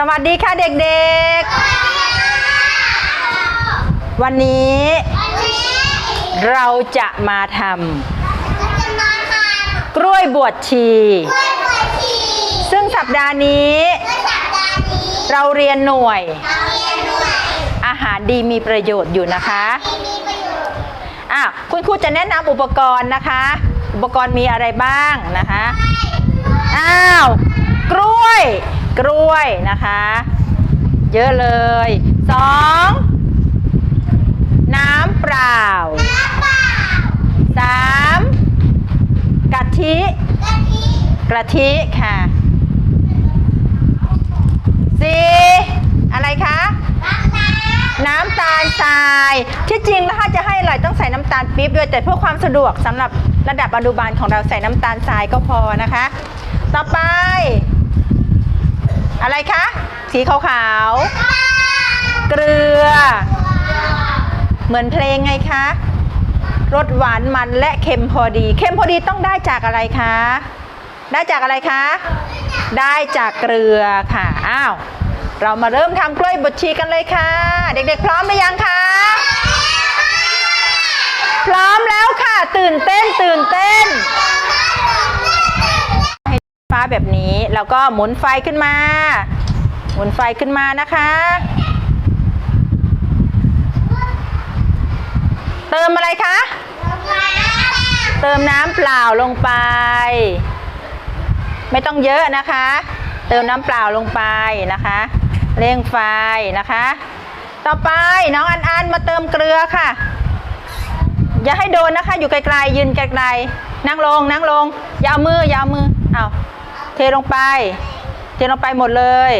สวัสดีค่ะเด็กๆ วันนี้ เราจะมาทำกล้วยบวชชี ซึ่งสัปดาห์นี้ เราเรียนหน่วย อาหารดีมีประโยชน์อยู่นะคะอะคุณครูจะแนะนำอุปกรณ์นะคะ อุปกรณ์มีอะไรบ้างนะคะ อ้าว กล้วย กล้วยนะคะ เยอะเลยสองน้ำเปล่าสามกะทิ กะทิค่ะสี่อะไรคะน้ำตาลทราย ที่จริงแล้วถ้าจะให้อร่อยต้องใส่น้ำตาลปี๊บด้วยแต่เพื่อความสะดวกสำหรับระดับอนุบาลของเราใส่น้ำตาลทรายก็พอนะคะ ต่อไป อะไรคะ สีขาวๆ เกลือ เหมือนเพลงไงคะ รสหวานมันและเค็มพอดี เค็มพอดีต้องได้จากอะไรคะ ได้จากอะไรคะ ได้จากเกลือค่ะ อ้าว เรามาเริ่มทำกล้วยบดชีกันเลยค่ะ เด็กๆ พร้อมหรือยังคะ พร้อมแล้วค่ะ ตื่นเต้นตื่นเต้น ให้ฟ้าแบบนี้แล้วก็หมุนไฟขึ้นมา หมุนไฟขึ้นมานะคะ เติมอะไรคะ เติมน้ำเปล่าลงไป ไม่ต้องเยอะนะคะ เติมน้ำเปล่าลงไปนะคะเร่งไฟนะคะ ต่อไปน้องอันอันมาเติมเกลือค่ะ อย่าให้โดนนะคะ อยู่ไกลๆยืนไกลๆนั่งลงนั่งลงอยาวมืออยาวมือเอา เทลงไป เทลงไปหมดเลย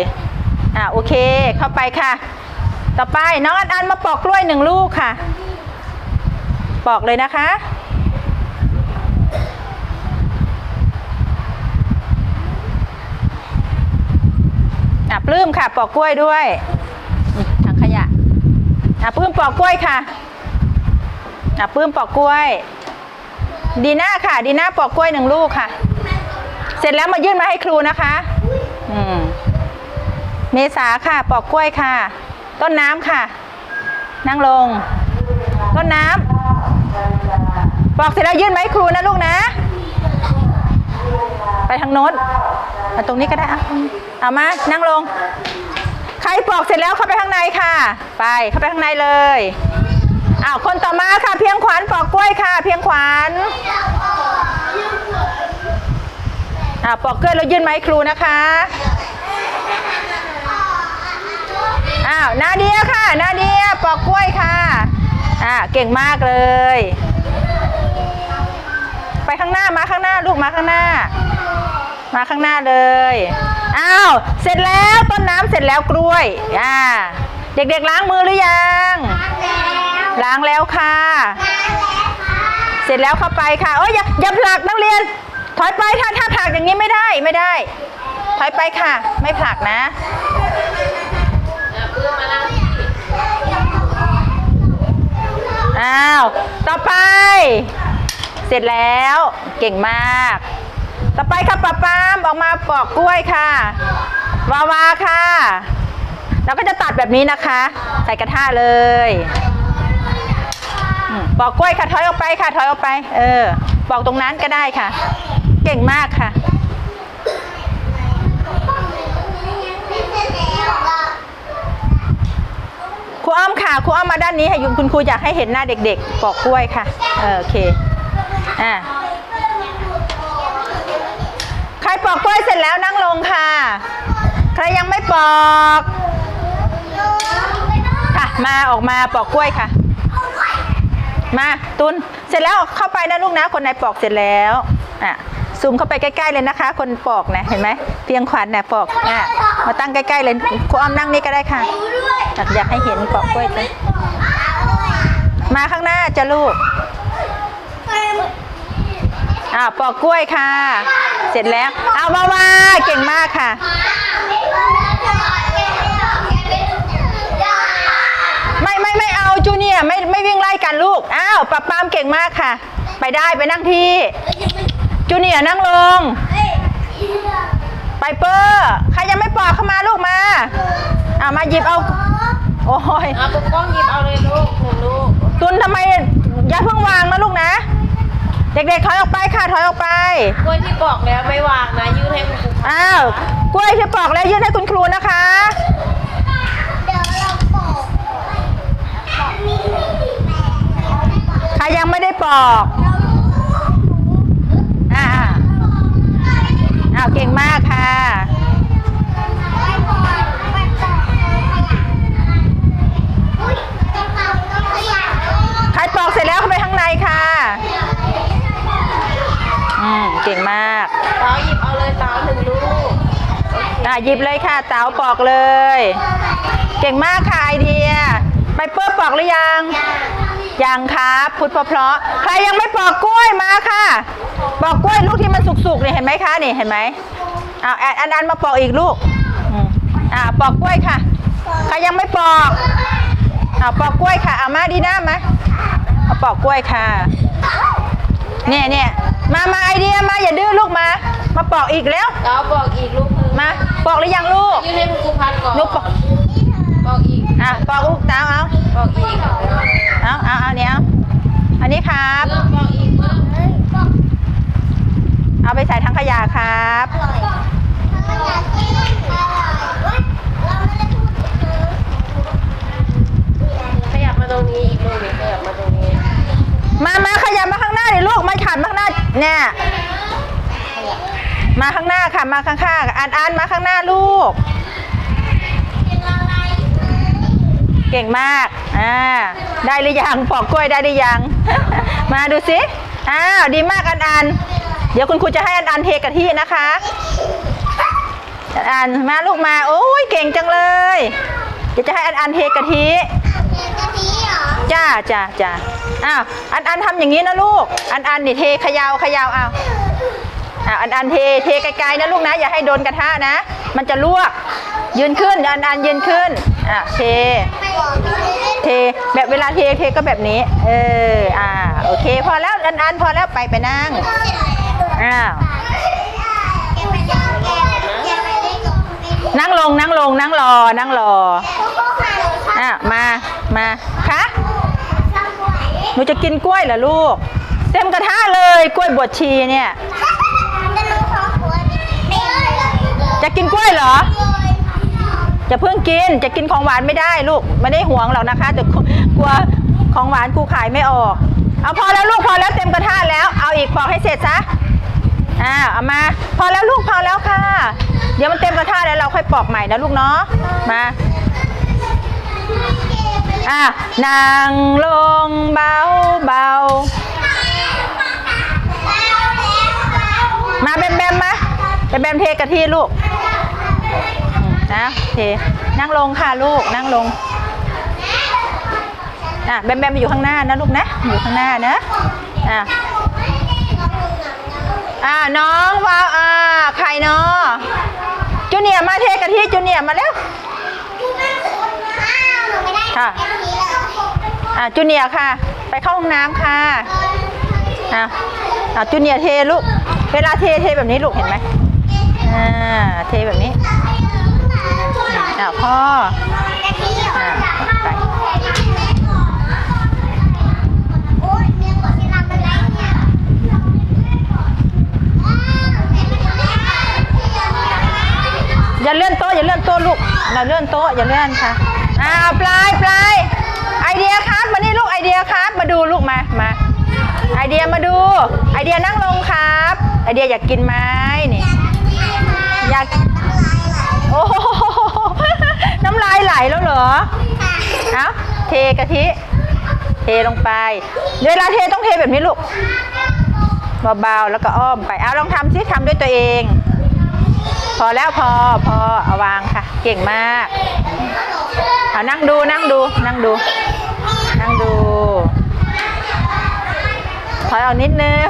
อ่าโอเค เข้าไปค่ะ ต่อไปน้องอันอันมาปอกกล้วยหนึ่งลูกค่ะ ปอกเลยนะคะ อะปลื้มค่ะ ปอกกล้วยด้วยถังขยะ อะปลื้มปอกกล้วยค่ะ อะปลื้มปอกกล้วย ดีน่าค่ะ ดีน่าปอกกล้วยหนึ่งลูกค่ะ เสร็จแล้วมายื่นมาให้ครูนะคะอืมเมษาค่ะ ปอกกล้วยค่ะ ต้นน้ำค่ะ นั่งลง ต้นน้ำปอกเสร็จแล้วยื่นมาให้ครูนะลูกนะ ไปทางโน้นมาตรงนี้ก็ได้เอาเอามา นั่งลง ใครปอกเสร็จแล้วเข้าไปข้างในค่ะ ไปเข้าไปข้างในเลยอ้าวคนต่อมาค่ะ เพียงขวัญปอกกล้วยค่ะ เพียงขวัญ อ่าปอกกล้วยแล้วยื่นไมาให้ครูนะคะอ้าวนาเดียค่ะนาเดียปอกกล้วยค่ะอ่าเก่งมากเลย ไปข้างหน้ามาข้างหน้าลูกมาข้างหน้า มาข้างหน้าเลยอ้าวเสร็จแล้วต้นน้ำเสร็จแล้วกล้วยอ่าเด็กๆล้างมือหรือยังล้างแล้วค่ะ เสร็จแล้วเข้าไปค่ะโอ้ยอย่าอย่าผลักนักเรียน ถอยไปถ้าถ้าผลักอย่างนี้ไม่ได้ไม่ได้ ถอยไปค่ะ ไม่ผลักนะอ้าวต่อไป เสร็จแล้วเก่งมาก ต่อไปค่ะป้าปามออกมาปอกกล้วยค่ะ วาวาค่ะแล้วก็จะตัดแบบนี้นะคะ ใส่กระทะเลยปอกกล้วยค่ะถอยออกไปค่ะถอยออกไป เออปอกตรงนั้นก็ได้ค่ะ เก่งมากค่ะ ครูอ้อมค่ะ ครูอ้อมมาด้านนี้ให้ยุคุณครูอยากให้เห็นหน้าเด็กๆปอกกล้วยค่ะ โอเค อ่าใครปอกกล้วยเสร็จแล้วนั่งลงค่ะ ใครยังไม่ปอกค่ะ มาออกมาปอกกล้วยค่ะ มาตุนเสร็จแล้วเข้าไปนะลูกนะ คนไหนปอกเสร็จแล้วอะ ซูมเข้าไปใกล้ๆเลยนะคะ คนปอกนะเห็นไหมเพียงขวัญเนี่ยปอกอะมาตั้งใกล้ๆเลยครูอ้อมนั่งนี่ก็ได้ค่ะอยากอยากให้เห็นปอกกล้วยจ้ะมาข้างหน้าจะลูกอ่าปอกกล้วยค่ะ เสร็จแล้วเอามาว่าเก่งมากค่ะไม่ไม่ไม่เอาจูเนียไม่ไม่วิ่งไล่กันลูกอ้าวปับปามเก่งมากค่ะ ไปได้ไปนั่งที่ จูเนียร์นั่งลง ไปเปอร์ใครยังไม่ปอกเข้ามามาลูกมาเอามาหยิบเอา โอ้ยเอาปกป้องหยิบเอาเลยลูกหนึ่งลูกตุนทำไมอย่าเพิ่งวางนะลูกนะ เด็กๆถอยออกไปค่ะถอยออกไป กล้วยที่ปอกแล้วไม่วางนะยื่นให้คุณครูอ้าวกล้วยที่ปอกแล้วยื่นให้คุณครูนะคะเดี๋ยวเราปอกใครยังไม่ได้ปอก อ่าอ้าวเก่งมากค่ะไปปอกไปปอกอุ้ยกระเป๋าต้องขยับใครปอกเสร็จแล้วเข้าไปข้างในค่ะ อืม เก่งมากเต๋าหยิบเอาเลยเต๋าหนึ่งลูกอะหยิบเลยค่ะเต๋าปอกเลย เก่งมากค่ะไอเดีย ไปเปิ้ลปอกหรือยัง ยังครับพุทธเพราะๆใครยังไม่ปอกกล้วยมาค่ะ ปอกกล้วยลูกที่มันสุกๆเนี่ยเห็นไหมคะนี่เห็นไหมอ่าอันอันอันมาปอกอีกลูกอืมอ่าปอกกล้วยค่ะใครยังไม่ปอกอ่าปอกกล้วยค่ะเอามาดีหน้ามาเอาปอกกล้วยค่ะ เนี่ยเนี่ยมามาไอเดียมาอย่าดื้อลูกมา มาปอกอีกแล้วเต๋าปอกอีกลูกหนึ่งมาปอกหรือยังลูกยื่นให้คุณครูพัดก่อนลูกปอกปอกอีกอะปอกลูกเตาเอาปอกอีกเอาเอาเอาเนี้ยเอาอันนี้ครับเริ่มปอกอีกเริ่ม เฮ้ยปอก เอาไปใส่ถังขยะครับอร่อยถ้าอยากกินอร่อยเว้ยเราไม่ได้พูดถึงขยับมาตรงนี้อีกลูกหนึงขยับมาตรงนี้ มามาขยับมาข้างหน้าดิลูกมาขันมาข้างหน้าเนี่ยมาข้างหน้าค่ะมาข้างๆอันอันมาข้างหน้าลูกเป็นอะไรเก่งมากอ่าได้หรือยังปอกกล้วยได้หรือยัง มาดูสิอ้าวดีมากอันอัน เดี๋ยวคุณครูจะให้อันอันเทกะทินะคะอันอันมาลูกมาโอ้ยเก่งจังเลย เดี๋ยวจะให้อันอันเทกะทิเป็นกะทิเหรอจ้าจ้าจ้าอ้าวอันอันทำอย่างนี้นะลูก อันอันนี่เทเขยาวขยาวเอาอ้าวอันอันเทเทไกลๆนะลูกนะ อย่าให้โดนกระทะนะ มันจะลวก ยืนขึ้นอันอันยืนขึ้นอะเทไม่บอกไม่ได้เล่นเทแบบเวลาเทเทก็แบบนี้ เอออ่าโอเค พอแล้วอันอันพอแล้วไปไปนั่งเสร็จแล้ว อ้าวแกไปเล่นแกแกไปเล่นกับคุณแม่นั่งลงนั่งลงนั่งรอนั่งรอก็ค่ะหนูชอบอะมามาคะชอบกล้วยหนูจะกินกล้วยเหรอลูก เต็มกระทะเลยกล้วยบวชชีเนี่ยแต่หนูชอบกล้วยไม่เลยจะกินกล้วยเหรอ จะเพิ่งกินจะกินของหวานไม่ได้ลูกไม่ได้ห่วงหรอกนะคะแต่กลัวของหวานครูขายไม่ออก เอาพอแล้วลูกพอแล้วเต็มกระทะแล้วเอาอีกปอกให้เสร็จซะ อ่าเอามา พอแล้วลูกพอแล้วค่ะ เดี๋ยวมันเต็มกระทะแล้วเราค่อยปอกใหม่นะลูกเนาะมาอะนั่งลงเบาเบามาแบมแบมมาแบมแบมเทกะทิลูกนะเทนั่งลงค่ะลูกนั่งลงอะแบมแบมอยู่ข้างหน้านะลูกนะอยู่ข้างหน้านะอะ อ่าน้องว้าวอ่าใครเนาะจูเนียร์มาเทกะทิจูเนียร์มาแล้วค่ะอะจูเนียร์ค่ะ ไปเข้าห้องน้ำค่ะอะอะจูเนียร์เทลูกเวลาเทเทแบบนี้ลูกเห็นไหมอ่าเทแบบนี้อะพ่ออ่าไป โอ๊ยเมียกดที่ลำมันไรเนี่ย อย่าเลื่อนโต๊ะอย่าเลื่อนโต๊ะลูกเราเลื่อนโต๊ะอย่าเลื่อนค่ะอ่าเอาปลายปลายไอเดียครับมานี่ลูกไอเดียครับ มาดูลูกมามาไอเดียมาดู ไอเดียนั่งลงครับ ไอเดียอยากกินไหมนี่อยากโอ้โหน้ำลายไหลแล้วเหรอเอาเทกะทิ เทลงไปเวลาเทต้องเทแบบนี้ลูกเบาๆแล้วก็อ้อมไปเอาลองทำซิทำด้วยตัวเอง พอแล้วพอพอเอาวางค่ะ เก่งมากเอานั่งดูนั่งดูนั่งดู นั่งดูถอยออกนิดนึง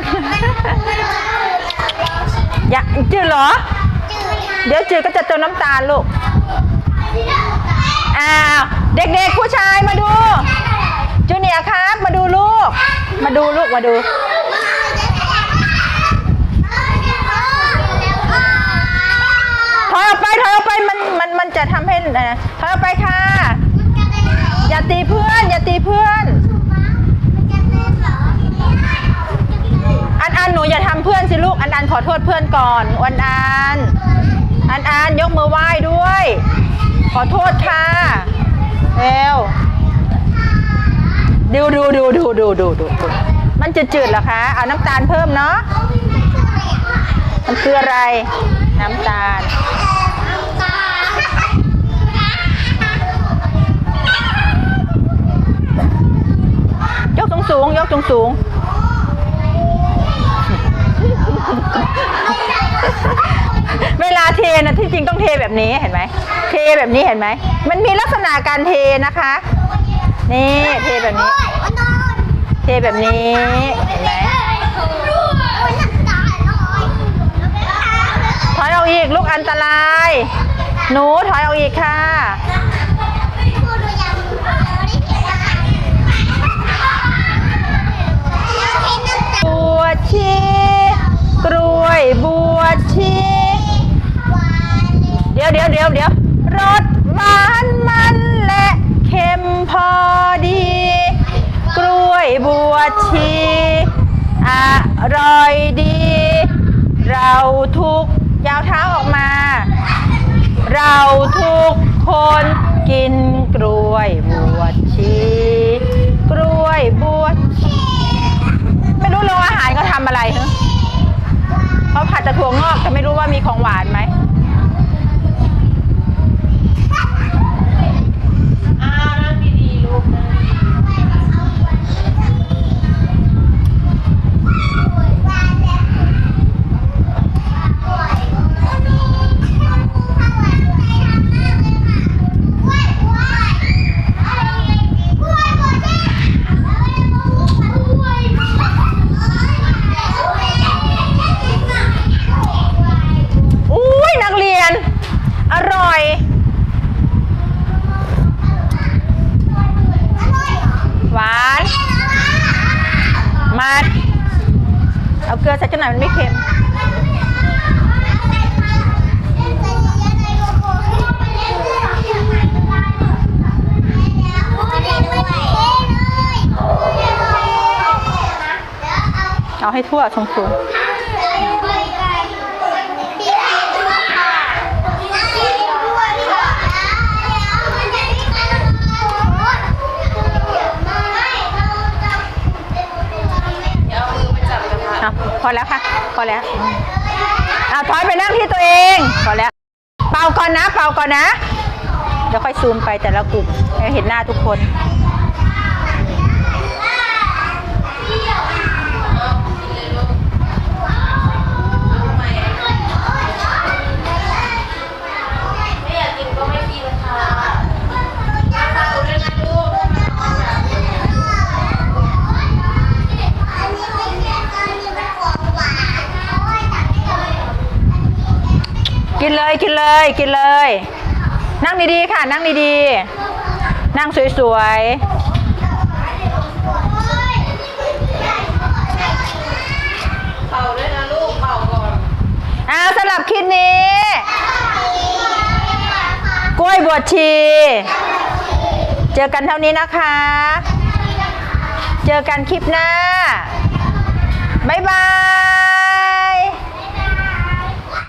อยากจืดเหรอ เดี๋ยวจืดก็จะเติมน้ำตาลลูกอ้าวเด็กๆผู้ชายมาดูจูเนียครับ มาดูลูก มาดูลูกมาดู ถอยออกไปถอยออกไปมันมันมันจะทำให้ถอยออกไปค่ะ อย่าตีเพื่อน อย่าตีเพื่อน อันอันหนูอย่าทำเพื่อนสิลูกอันอันขอโทษเพื่อนก่อนอันอันอันอันยกมือไหว้ด้วย ขอโทษค่ะเอวดูดูดูดูดูดูดูมันจะจืดเหรอคะ เอาน้ำตาลเพิ่มเนาะ มันคืออะไร น้ำตาล ยกสูงสูงยกสูงสูงเวลาเทนะที่จริงต้องเทแบบนี้เห็นไหม เทแบบนี้เห็นไหม มันมีลักษณะการเทนะคะ นี่เทแบบนี้ เทแบบนี้เห็นไหม ถอยออกอีกลูกอันตราย หนูถอยออกอีกค่ะ บวชชีกล้วยบวชชีเดี๋ยวเดี๋ยวเดี๋ยวเดี๋ยวรสหวานมันและเค็มพอดี กล้วยบวชชีอร่อยดี เราทุกยาวเท้าออกมา เราทุกคนกินกล้วยบวชชีกล้วยบวชไม่รู้โรงอาหารเขาทำอะไรฮะเขาผัดแต่ถั่วงอกแต่ไม่รู้ว่ามีของหวานไหม หน่อยมันไม่เค็มเอาให้ทั่วสูงสูง เดี๋ยวเอามือไปจับกระทะ ๆเอาพอแล้วค่ะ พอแล้วเอาถอยไปนั่งที่ตัวเอง พอแล้ว เป่าก่อนนะ เป่าก่อนนะ เดี๋ยวค่อยซูมไปแต่ละกลุ่มให้เห็นหน้าทุกคน กินเลยกินเลย นั่งดีๆค่ะ นั่งดีๆ นั่งสวยๆเป่าด้วยนะลูกเป่าก่อนๆเอาสำหรับคลิปนี้ กล้วยบวชชี เจอกันเท่านี้นะคะ เจอกันคลิปหน้า บ๊ายบาย